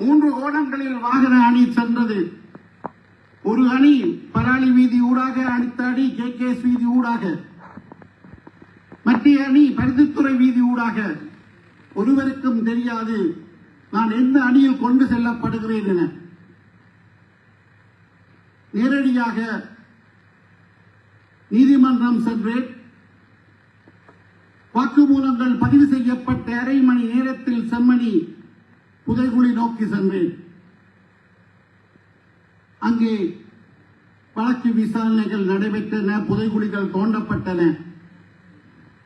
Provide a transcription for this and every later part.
மூன்று ஓடங்களில் வாகன அணி சென்றது. ஒரு அணி பராளி வீதி ஊடாக அடுத்த அணி கே கேஸ் வீதி ஊடாக. மத்திய அணி பருத்தித்துறை வீதி ஊடாக. ஒருவருக்கும் தெரியாது நான் எந்த அணியில் கொண்டு செல்லப்படுகிறேன் என. நேரடியாக நீதிமன்றம் சென்றேன். வாக்குமூலங்கள் பதிவு செய்யப்பட்ட அரை மணி நேரத்தில் செம்மணி புதைகுழி நோக்கி சென்றேன். அங்கே வழக்கு விசாரணைகள் நடைபெற்றன புதைகுழிகள் தோண்டப்பட்டன.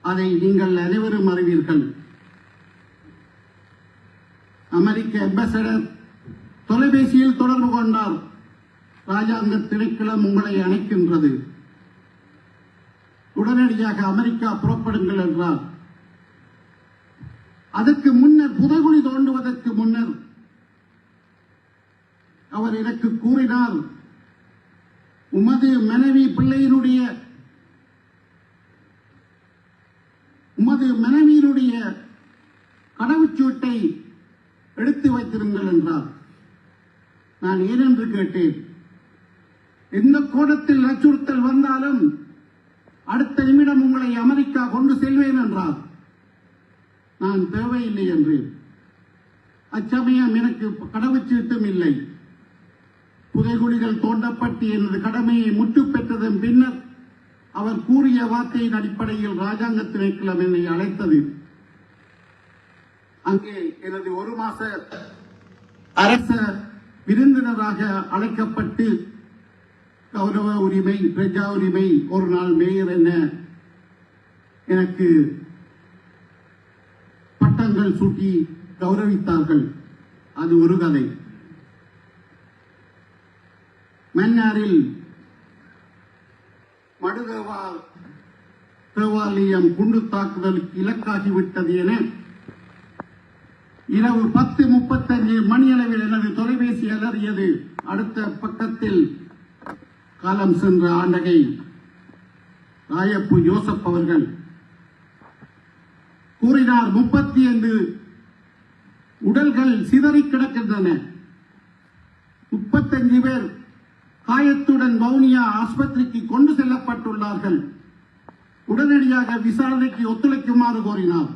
அதை நீங்கள் அனைவரும் அறிவீர்கள். அமெரிக்க அம்பாசடர் தொலைபேசியில் தொடர்பு கொண்டார். ராஜாங்க திணைக்களம் உங்களை அணைக்கின்றது. உடனடியாக அமெரிக்கா புறப்படுங்கள் என்றார். அதற்கு முன்னர் புதகுழி தோண்டுவதற்கு முன்னர் அவர் எனக்கு கூறினார் உமது மனைவி பிள்ளையினுடைய உமது மனைவியினுடைய கடவுச்சீட்டை எடுத்து வைத்திருங்கள் என்றார். நான் ஏனென்று கேட்டேன். எந்த கோணத்தில் அச்சுறுத்தல் வந்தாலும் அடுத்த நிமிடம் உங்களை அமெரிக்கா கொண்டு செல்வேன் என்றார். நான் தேவையில்லை என்றேன் அச்சமயம் எனக்கு கடவுச்சீட்டும் இல்லை. புதைகுழிகள் தோண்டப்பட்டு எனது கடமையை முற்று பெற்றதன் பின்னர் அவர் கூறிய வார்த்தையின் அடிப்படையில் ராஜாங்க திணைக்களம் என்னை அழைத்தது. அங்கே எனது ஒரு மாச அரச விருந்தினராக அழைக்கப்பட்டு கௌரவ உரிமை பிரஜா உரிமை ஒரு நாள் மேயர் என எனக்கு பட்டங்கள் சூட்டி கௌரவித்தார்கள். அது ஒரு கதை. மன்னாரில் மடுதேவா தேவாலயம் குண்டு தாக்குதலுக்கு இலக்காகிவிட்டது என இரவு பத்து முப்பத்தஞ்சு மணியளவில் எனது தொலைபேசி அலறியது. அடுத்த பக்கத்தில் காலம் சென்ற ஆண்டகை ராயப்பு யோசப் அவர்கள். கூறினார். முப்பத்தி ஐந்து உடல்கள் சிதறி கிடக்கின்றன. முப்பத்தஞ்சு பேர் காயத்துடன் வவுனியா ஆஸ்பத்திரிக்கு கொண்டு செல்லப்பட்டுள்ளார்கள். உடனடியாக விசாரணைக்கு ஒத்துழைக்குமாறு கோரினார்.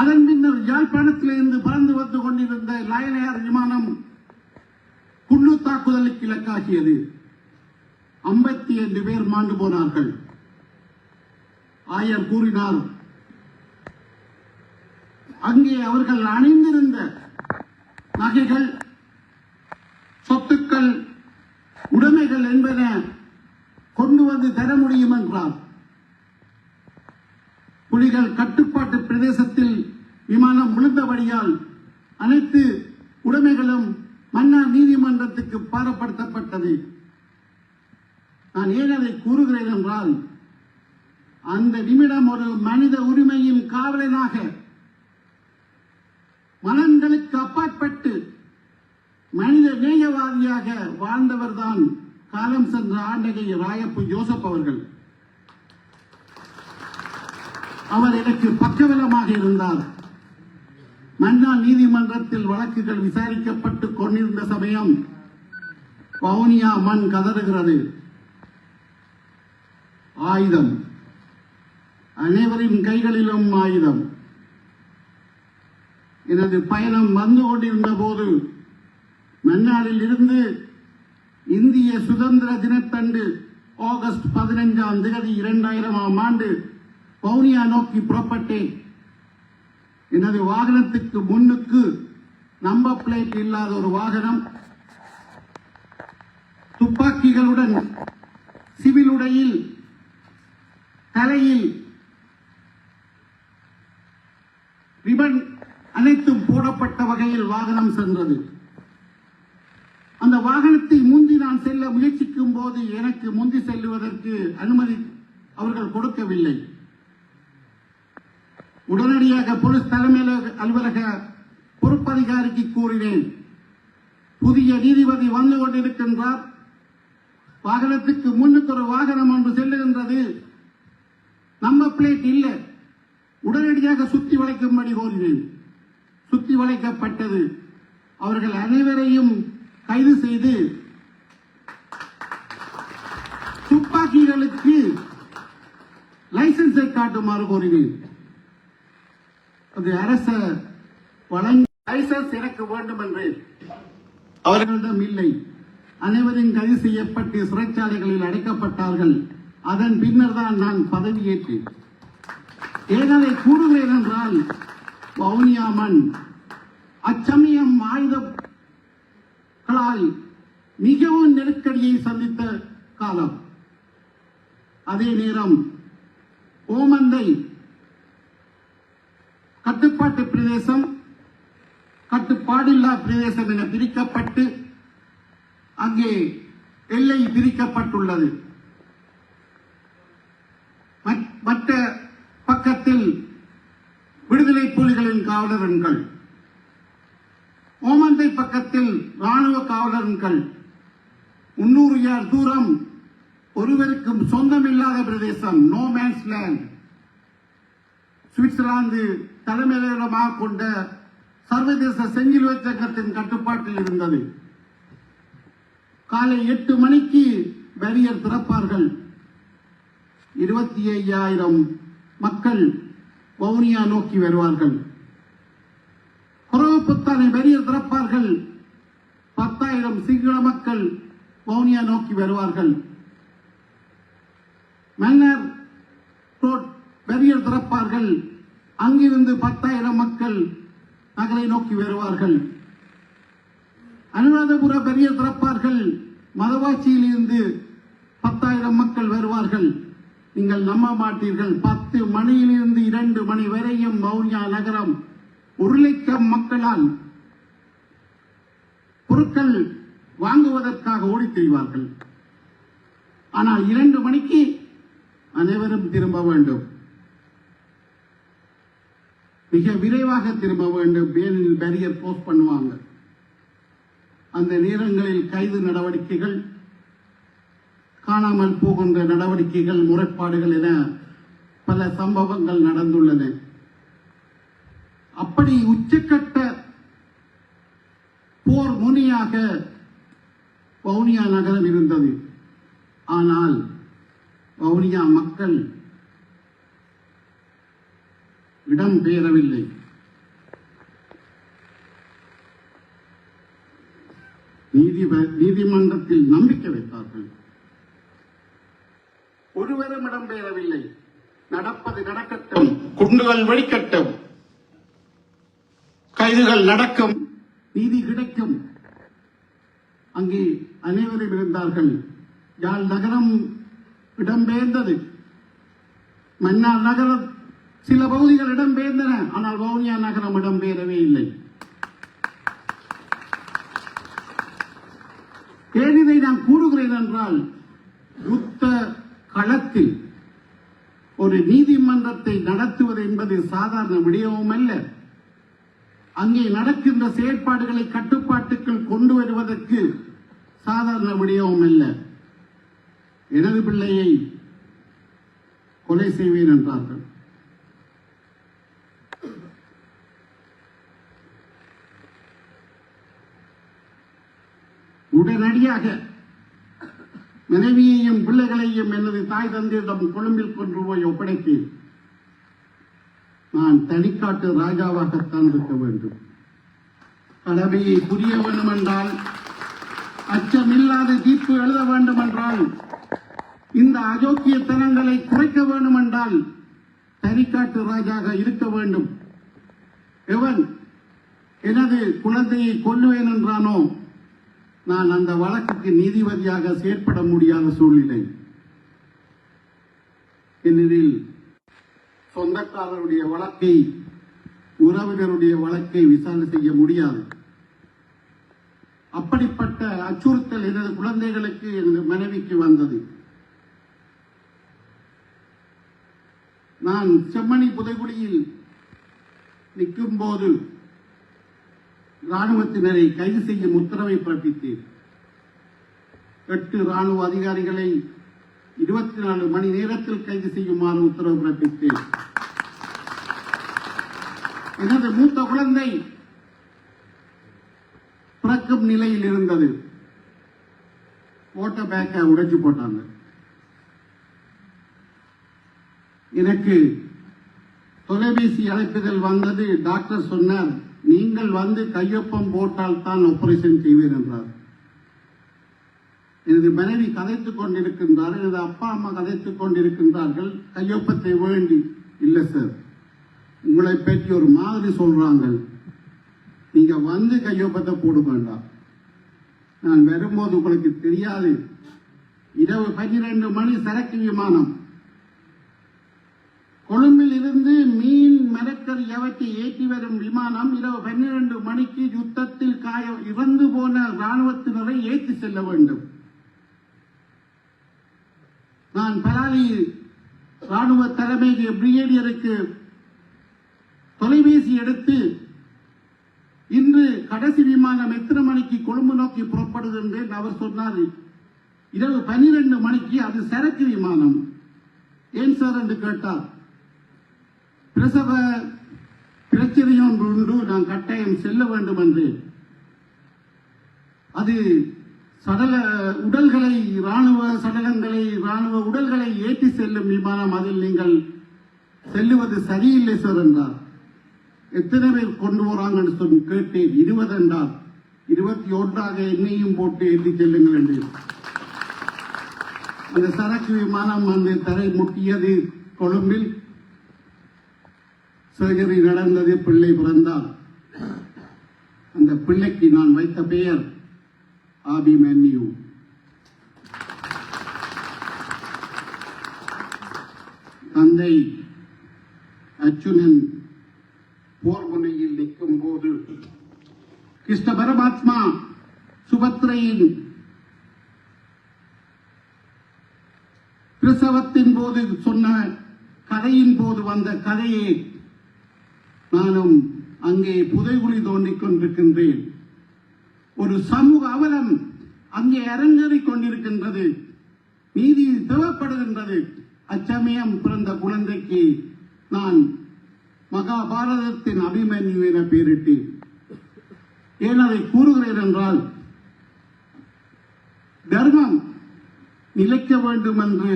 அதன் பின்னர் யாழ்ப்பாணத்திலிருந்து பறந்து வந்து கொண்டிருந்த லயன் ஏர் விமானம் குண்டு தாக்குதலுக்கு இலக்காகியது. ஐம்பத்தி ஐந்து பேர் மாண்டு போனார்கள். ஆயர் கூறினார். அங்கே அவர்கள் அணிந்திருந்த நகைகள் சொத்துக்கள் உடைமைகள் என்பன கொண்டு வந்து தர முடியும் என்றார். புலிகள் கட்டுப்பாட்டு பிரதேசத்தில் விமானம் விழுந்தபடியால் அனைத்து உடைமைகளும் மன்னார் நீதிமன்றத்துக்கு பாரப்படுத்தப்பட்டது. நான் ஏன் அதை கூறுகிறேன் என்றால் அந்த நிமிடம் ஒரு மனித உரிமையின் காவலனாக மனங்களுக்கு அப்பாற்பட்டு மனித நேயவாதியாக வாழ்ந்தவர் தான் காலம் சென்ற ஆண்டகை ராயப்பு ஜோசப் அவர்கள். அவர் எனக்கு பக்கவலமாக இருந்தார். மன்னா நீதிமன்றத்தில் வழக்குகள் விசாரிக்கப்பட்டு கொண்டிருந்த சமயம் வவுனியா மண் கதறுகிறது. ஆயுதம். அனைவரின் கைகளிலும் ஆயுதம். எனது பயணம் வந்து கொண்டிருந்த போது மன்னாரில் இருந்து இந்திய சுதந்திர தினத்தன்று ஆகஸ்ட் பதினைஞ்சாம் தேதி இரண்டாயிரமாம் ஆண்டு பவுனியா நோக்கி புறப்பட்டேன். எனது வாகனத்துக்கு முன்னுக்கு நம்பர் பிளேட் இல்லாத ஒரு வாகனம் துப்பாக்கிகளுடன் சிவில் உடையில் தலையில் ரிபன் அனைத்தும் போடப்பட்ட வகையில் வாகனம் சென்றது அந்த வாகனத்தை முந்தி நான் செல்ல முயற்சிக்கும் போது எனக்கு முந்தி செல்லுவதற்கு அனுமதி அவர்கள் கொடுக்கவில்லை. உடனடியாக போலீஸ் தலைமை அலுவலக பொறுப்பதிகாரிக்கு கூறினேன். புதிய நீதிபதி வந்து கொண்டிருக்கின்றார். வாகனத்துக்கு முன்னுக்கு ஒரு வாகனம் ஒன்று செல்லுகின்றது. நம்ம பிளேட் இல்லை. உடனடியாக சுற்றி வளைக்கும்படி கோரினேன். சுத்தி வளைக்கப்பட்டது. அவர்கள் அனைவரையும் கைது செய்து துப்பாக்கிகளுக்கு லைசன்ஸை காட்டுமாறு கோரினேன். அது அரச வழங்க லைசன்ஸ் எனக்கு வேண்டும் என்று அவர்களிடம் இல்லை. அனைவரும் கைது செய்யப்பட்டு சிறைச்சாலைகளில் அடைக்கப்பட்டார்கள். அதன் பின்னர் தான் நான் பதவியேற்றேன். ஏன் அதை கூறுகிறேன் என்றால் வவுனியாமன் அச்சமயம் ஆயுதங்களால் மிகவும் நெருக்கடியை சந்தித்த காலம். அதே நேரம் ஓமந்தை கட்டுப்பாட்டு பிரதேசம் கட்டுப்பாடில்லா பிரதேசம் என பிரிக்கப்பட்டு அங்கே எல்லை பிரிக்கப்பட்டுள்ளது. மற்ற பக்கத்தில் விடுதலை புலிகளின் காவலர்கள். ஓமந்தை பக்கத்தில் ராணுவ காவலர்கள் முன்னூறு யார் தூரம். ஒருவருக்கும் சொந்தமில்லாத பிரதேசம். நோ மேன்ஸ் லேண்ட் சுவிட்சர்லாந்து தலைமையிடமாக கொண்ட சர்வதேச செஞ்சிலுவை சங்கத்தின் கட்டுப்பாட்டில் இருந்தது. காலை எட்டு மணிக்கு பேரியர் திறப்பார்கள் இருபத்தி ஐயாயிரம் மக்கள் வவுனியா நோக்கி வருவார்கள். குறவு திறப்பார்கள் பத்தாயிரம் சிங்கள மக்கள் வவுனியா நோக்கி வருவார்கள். மன்னர் ரோட் திறப்பார்கள் அங்கிருந்து பத்தாயிரம் மக்கள் நகரை நோக்கி வருவார்கள். அனுராதபுர பெரிய திறப்பார்கள் மதவாச்சியில் இருந்து பத்தாயிரம் மக்கள் வருவார்கள். நீங்கள் நம்ப மாட்டீர்கள். பத்து மணியிலிருந்து இரண்டு மணி வரையும் வவுனியா நகரம். ஒரு லட்சம் மக்களால் பொருட்கள் வாங்குவதற்காக ஓடித் திரிவார்கள். ஆனால் இரண்டு மணிக்கு அனைவரும் திரும்ப வேண்டும். மிக விரைவாக திரும்ப வேண்டும். ஏனெனில் பேரியர் போஸ்ட் பண்ணுவாங்க. அந்த நேரங்களில் கைது நடவடிக்கைகள் காணாமல் போகின்ற நடவடிக்கைகள் முறைப்பாடுகள் என பல சம்பவங்கள் நடந்துள்ளன. அப்படி உச்சக்கட்ட போர் முனியாக வவுனியா நகரம் இருந்தது. ஆனால் வவுனியா மக்கள் இடம் பெயரவில்லை. நீதிப- நீதிமன்றத்தில் நம்பிக்கை வைத்தார்கள். ஒருவரும் இடம்பெயரவில்லை நடப்பது நடக்கட்டும். குண்டுகள் வெடிக்கட்டும். கைதுகள் நடக்கும். நீதி கிடைக்கும். அங்கே அனைவரும் இருந்தார்கள். யாழ் நகரம் இடம்பெயர்ந்தது மன்னார் நகரம் சில பகுதிகள் இடம்பெயர்ந்தன ஆனால் வவுனியா நகரம் இடம்பெயரவே இல்லை. ஏன் இதை நான் கூறுகிறேன் என்றால் யுத்த களத்தில் ஒரு நீதிமன்றத்தை நடத்துவது என்பது சாதாரண விடயமும் அல்ல. அங்கே நடக்கின்ற செயற்பாடுகளை கட்டுப்பாட்டுக்குள் கொண்டு வருவதற்கு சாதாரண விடயமும் அல்ல. எனது பிள்ளையை கொலை செய்வேன் என்றார்கள். உடனடியாக மனைவியையும் பிள்ளைகளையும் எனது தாய் தந்தையிடம் கொழும்பில் கொண்டு போய் ஒப்படைத்தேன் நான் தனிக்காட்டு ராஜாவாகத்தான் இருக்க வேண்டும். கடமையை புரிய வேண்டும் என்றால் அச்சமில்லாத தீர்ப்பு எழுத வேண்டும் என்றால் இந்த அஜோக்கியத்தனங்களை குறைக்க வேண்டும் என்றால் தனிக்காட்டு ராஜாக இருக்க வேண்டும். எவன் எனது குழந்தையை கொல்லுவேன் என்றானோ நான் அந்த வழக்குக்கு நீதிபதியாக செயற்பட முடியாத சூழ்நிலை. ஏனெனில் சொந்தக்காரருடைய வழக்கை உறவினருடைய வழக்கை விசாரணை செய்ய முடியாது. அப்படிப்பட்ட அச்சுறுத்தல் எனது குழந்தைகளுக்கு எனது மனைவிக்கு வந்தது. நான் செம்மணி புதைகுழியில் நிற்கும் போது ராணுவத்தினரை கைது செய்யும் உத்தரவை பிறப்பித்தேன். எட்டு ராணுவ அதிகாரிகளை இருபத்தி நாலு மணி நேரத்தில் கைது செய்யுமாறு உத்தரவு பிறப்பித்தேன். எனது மூத்த குழந்தை பிறக்கும் நிலையில் இருந்தது. போட்ட பேக்கை உடைச்சு போட்டாங்க. எனக்கு தொலைபேசி அழைப்புகள் வந்தது. டாக்டர் சொன்னார் நீங்கள் வந்து கையொப்பம் போட்டால் தான் ஆபரேஷன் செய்வீர் என்றார். எனது மனைவி கதைத்துக் கொண்டிருக்கின்றார். எனது அப்பா அம்மா கதைத்துக் கொண்டிருக்கின்றார்கள். கையொப்பத்தை வேண்டி இல்லை சார் உங்களை பற்றி ஒரு மாதிரி சொல்றாங்க. நீங்க வந்து கையொப்பத்தை போட வேண்டாம். நான் வரும்போது உங்களுக்கு தெரியாது. இரவு பன்னிரண்டு மணி சரக்கு விமானம். கொழும்பில் இருந்து மீன் மரக்கறி எவற்றை ஏற்றி வரும் விமானம் இரவு பன்னிரண்டு மணிக்கு யுத்தத்தில் காய இறந்து போன ராணுவத்தினரை ஏற்றி செல்ல வேண்டும். நான் பலாலி ராணுவ தலைமை பிரிகேடியருக்கு தொலைபேசி எடுத்து இன்று கடைசி விமானம் எத்தனை மணிக்கு கொழும்பு நோக்கி புறப்படுது என்று அவர் சொன்னார். இரவு பனிரெண்டு மணிக்கு அது சரக்கு விமானம். ஏன் சார் என்று கேட்டார். பிரசவ பிரச்சனை ஒன்று உண்டு நான் கட்டாயம் செல்ல வேண்டும் என்று. அது சடல உடல்களை ராணுவ சடலங்களை ராணுவ உடல்களை ஏற்றி செல்லும் விமானம் அதில் நீங்கள் செல்லுவது சரியில்லை சார் என்றார். எத்தனை பேர் கொண்டு போறாங்கன்னு சொல்லி கேட்டேன். இருபது என்றால் இருபத்தி ஒன்றாக என்னையும் போட்டு ஏற்றி செல்லுங்கள் என்று. அந்த சரக்கு விமானம் வந்து தரை முட்டியது கொழும்பில். சர்ஜரி நடந்தது பிள்ளை பிறந்தார். அந்த பிள்ளைக்கு நான் வைத்த பெயர் ஆபிமன்யு தந்தை அர்ஜுனன் போர் முனையில் நிற்கும் போது கிருஷ்ண பரமாத்மா சுபத்ரையின் பிரசவத்தின் போது சொன்ன கதையின் போது வந்த கதையை நானும் அங்கே புதைகுழி தோண்டிக் கொண்டிருக்கின்றேன். ஒரு சமூக அவலம் அங்கே அரங்கேறிக் கொண்டிருக்கின்றது. நீதி தேவைப்படுகின்றது. அச்சமயம் பிறந்த குழந்தைக்கு நான் மகாபாரதத்தின் அபிமன்யு என பெயரிட்டேன். ஏன் அதை கூறுகிறேன் என்றால் தர்மம் நிலைக்க வேண்டும் என்று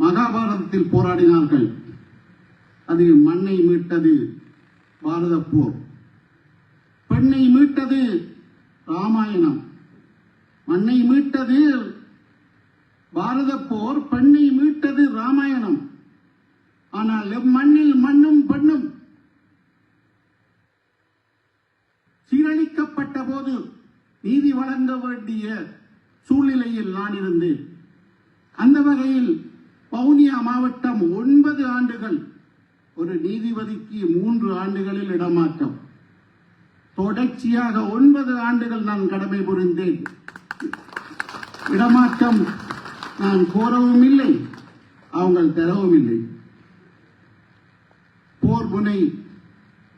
மகாபாரதத்தில் போராடினார்கள். அது மண்ணை மீட்டது பாரத போர் பெண்ணை மீட்டது ராமாயணம். மண்ணை மீட்டது பாரத போர் பெண்ணை மீட்டது ராமாயணம். ஆனால் மண்ணில் மண்ணும் பெண்ணும் சீரழிக்கப்பட்ட போது நீதி வழங்க வேண்டிய சூழ்நிலையில் நான் இருந்தேன். அந்த வகையில் பவுனியா மாவட்டம் ஒன்பது ஆண்டுகள் ஒரு நீதிபதிக்கு மூன்று ஆண்டுகளில் இடமாற்றம். தொடர்ச்சியாக ஒன்பது ஆண்டுகள் நான் கடமை புரிந்தேன். இடமாற்றம் நான் கோரவும் இல்லை அவங்க தரவும் இல்லை. போர் முனை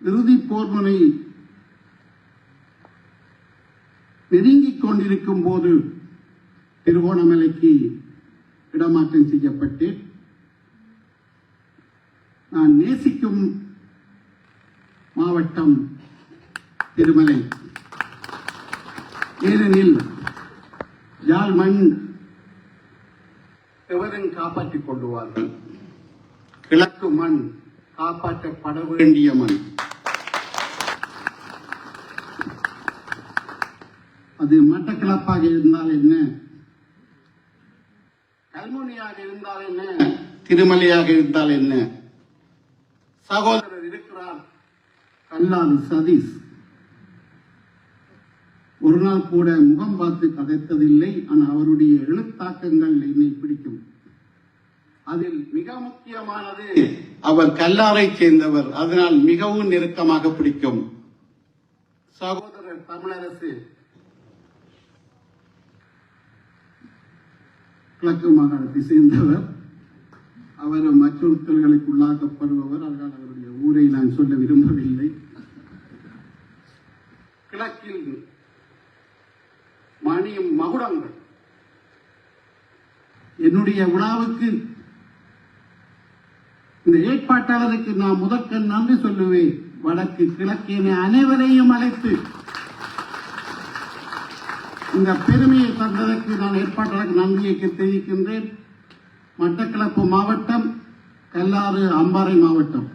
இறுதி போர் முனை நெருங்கிக் கொண்டிருக்கும் போது திருகோணமலைக்கு இடமாற்றம் செய்யப்பட்டேன். நான் நேசிக்கும் மாவட்டம் திருமலை. ஏனெனில் யாழ் மண் எவரும் காப்பாற்றிக் கொள்ளுவார்கள். கிழக்கு மண் காப்பாற்றப்பட வேண்டிய மண். அது மட்டக்கிளப்பாக இருந்தால் என்ன? கல்முனியாக இருந்தால் என்ன? திருமலையாக இருந்தால் என்ன? சகோதரர் இருக்கிறார் கல்லாது சதீஷ். ஒரு நாள் கூட முகம் பார்த்து கதைத்ததில்லை ஆனால் அவருடைய எழுத்தாக்கங்கள் என்னை பிடிக்கும். அதில் மிக முக்கியமானது அவர் கல்லாரை சேர்ந்தவர் அதனால் மிகவும் நெருக்கமாக பிடிக்கும். சகோதரர் தமிழரசு கிழக்கு மாகாணத்தை சேர்ந்தவர் அவர் மற்றொருத்தல்களுக்கு உள்ளாக்கப்படுபவர் அதனால் அவருடைய ஊரை நான் சொல்ல விரும்பவில்லை. கிழக்கில் மணியும் மகுடங்கள். என்னுடைய விழாவுக்கு இந்த ஏற்பாட்டாளருக்கு நான் முதற்கண் நன்றி சொல்லுவேன். வடக்கு கிழக்கு அனைவரையும் அழைத்து இந்த பெருமையை தந்ததற்கு நான் ஏற்பாட்டாளருக்கு நன்றியை தெரிவிக்கின்றேன். மட்டக்களப்பு மாவட்டம் கல்லாறு அம்பாறை மாவட்டம்.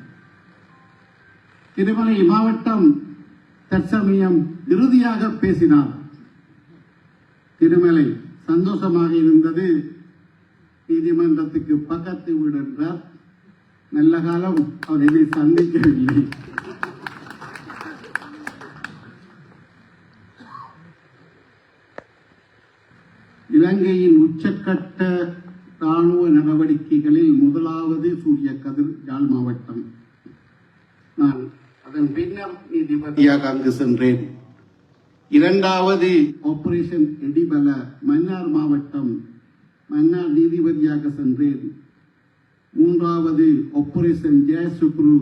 திருமலை மாவட்டம் தற்சமயம் இறுதியாக பேசினார். திருமலை சந்தோஷமாக இருந்தது. நீதிமன்றத்துக்கு பக்கத்து வீடு என்றார். நல்ல காலம் அவர் என்னை சந்திக்கவில்லை. இலங்கையின் உச்சக்கட்ட ராணுவ நடவடிக்கைகளில் முதலாவது சூரிய கதிர் யாழ் மாவட்டம். நான் அதன் பின்னர் நீதிபதியாக அங்கு சென்றேன். இரண்டாவது ஆபரேஷன் எடிபல மன்னார் மாவட்டம். மன்னார் நீதிபதியாக சென்றேன். மூன்றாவது ஆபரேஷன் ஜெயசுக்ரு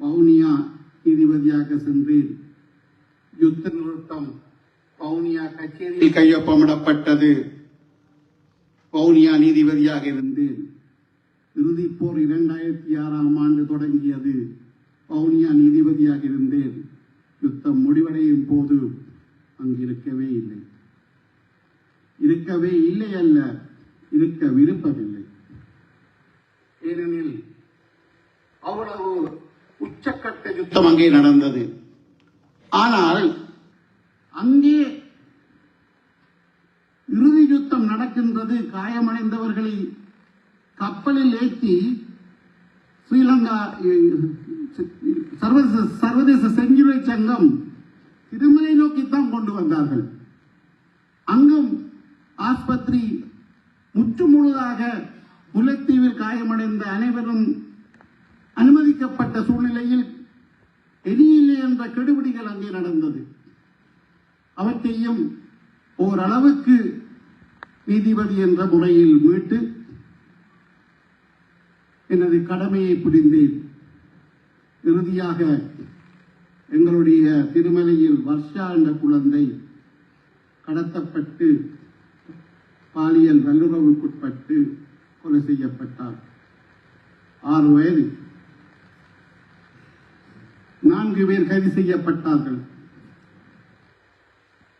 வவுனியா நீதிபதியாக சென்றேன். யுத்த நிறுத்தம் வவுனியா கச்சேரியில் கையொப்பமிடப்பட்டது. வவுனியா நீதிபதியாக இருந்து இறுதிப் போர் இரண்டாயிரத்தி ஆறாம் ஆண்டு தொடங்கியது. வவுனியா நீதிபதியாக இருந்தேன். யுத்தம் முடிவடையும் போது அங்கு இருக்கவே இல்லை. இருக்கவே இல்லை அல்ல இருக்க விருப்பமில்லை. ஏனெனில் அவ்வளவு உச்சக்கட்ட யுத்தம் அங்கே நடந்தது. ஆனால் அங்கே இறுதி யுத்தம் நடக்கின்றது. காயமடைந்தவர்களை கப்பலில் ஏற்றி ஸ்ரீலங்கா சர்வதேச சர்வதேச செஞ்சிலுவை சங்கம் திருமலை நோக்கித்தான் கொண்டு வந்தார்கள். அங்கும் ஆஸ்பத்திரி முற்று முழுதாக முல்லைத்தீவில் காயமடைந்த அனைவரும் அனுமதிக்கப்பட்ட சூழ்நிலையில் எரியில்லை என்ற கெடுபிடிகள் அங்கே நடந்தது. அவற்றையும் ஓரளவுக்கு நீதிபதி என்ற முறையில் மீட்டு எனது கடமையை புரிந்தேன். இறுதியாக எங்களுடைய திருமலையில் வர்ஷா என்ற குழந்தை கடத்தப்பட்டு பாலியல் வல்லுறவுக்குட்பட்டு கொலை செய்யப்பட்டார். ஆறு வயது. நான்கு பேர் கைது செய்யப்பட்டார்கள்.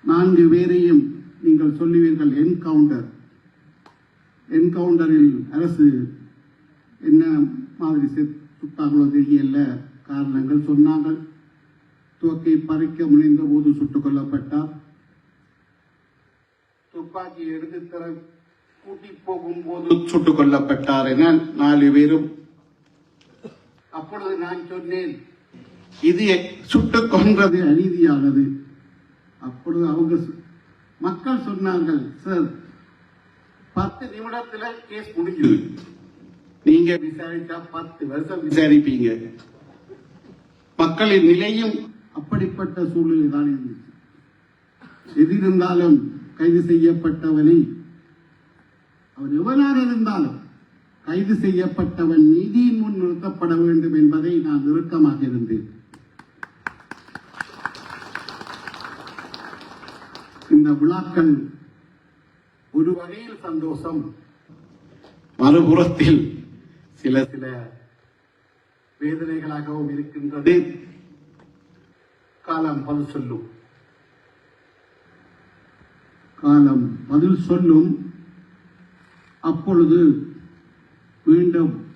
நான்கு பேரையும் நீங்கள் சொல்லுவீர்கள் என்கவுண்டர் என்கவுண்டரில் அரசு என்ன மாதிரி சுட்டாங்களோ தெரியல. காரணங்கள் சொன்னார்கள். துவக்கை பறிக்க முனைந்த போது சுட்டுக் கொல்லப்பட்டார். துப்பாக்கியை எடுத்து தர கூட்டி போகும் போது சுட்டுக் கொல்லப்பட்டார் என நாலு பேரும். அப்பொழுது நான் சொன்னேன் இது சுட்டுக் கொன்றது அநீதியானது. அப்பொழுது அவங்க மக்கள் சொன்னார்கள் சார் பத்து நிமிடத்துல கேஸ் முடிஞ்சது. நீங்க விசாரிச்சா பத்து வருஷம் விசாரிப்பீங்க. மக்களின் நிலையும் அப்படிப்பட்ட சூழ்நிலை தான் இருந்துச்சு. எது இருந்தாலும் கைது செய்யப்பட்டவனை அவன் எவனாக இருந்தாலும் கைது செய்யப்பட்டவன் நீதியின் முன் நிறுத்தப்பட வேண்டும் என்பதை நான் நெருக்கமாக இருந்தேன். இந்த விழாக்கள் ஒரு வகையில் சந்தோஷம். மறுபுறத்தில் சில சில வேதனைகளாகவும் இருக்கின்றது. காலம் பதில் சொல்லும். காலம் பதில் சொல்லும். அப்பொழுது மீண்டும்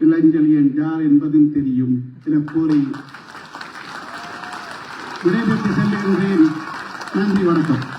இளஞ்சலியன் யார் என்பதும் தெரியும். சில கூறி விடைபெற்று செல்லுகின்றேன். நன்றி வணக்கம்.